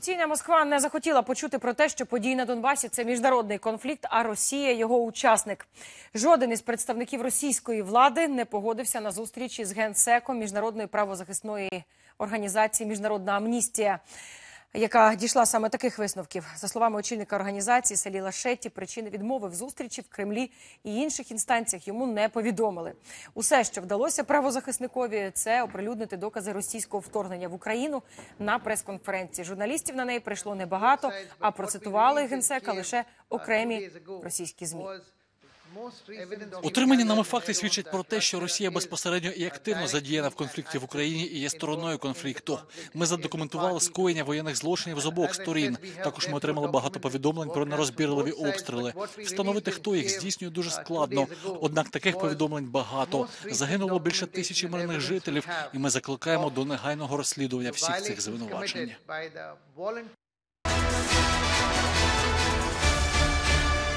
Офіційна Москва не захотіла почути про те, що події на Донбасі це міжнародний конфлікт, а Росія його учасник. Жоден із представників російської влади не погодився на зустрічі з генсеком міжнародної правозахисної організації Міжнародна амністія. Яка дійшла саме таких висновків за словами очільника організації Саліла Шетті, причини відмови в зустрічі в Кремлі і інших інстанціях йому не повідомили. Усе, що вдалося правозахисникові, це оприлюднити докази російського вторгнення в Україну на прес-конференції. Журналістів на неї прийшло небагато, а процитували генсека лише окремі російські змі. Отримані нами факти свідчать про те, що Росія безпосередньо і активно задіяна в конфлікті в Україні і є стороною конфлікту. Ми задокументували скоєння воєнних злочинів з обох сторін. Також ми отримали багато повідомлень про нерозбірливі обстріли. Встановити, хто їх здійснює, дуже складно. Однак таких повідомлень багато. Загинуло більше тисячі мирних жителів, і ми закликаємо до негайного розслідування всіх цих звинувачень.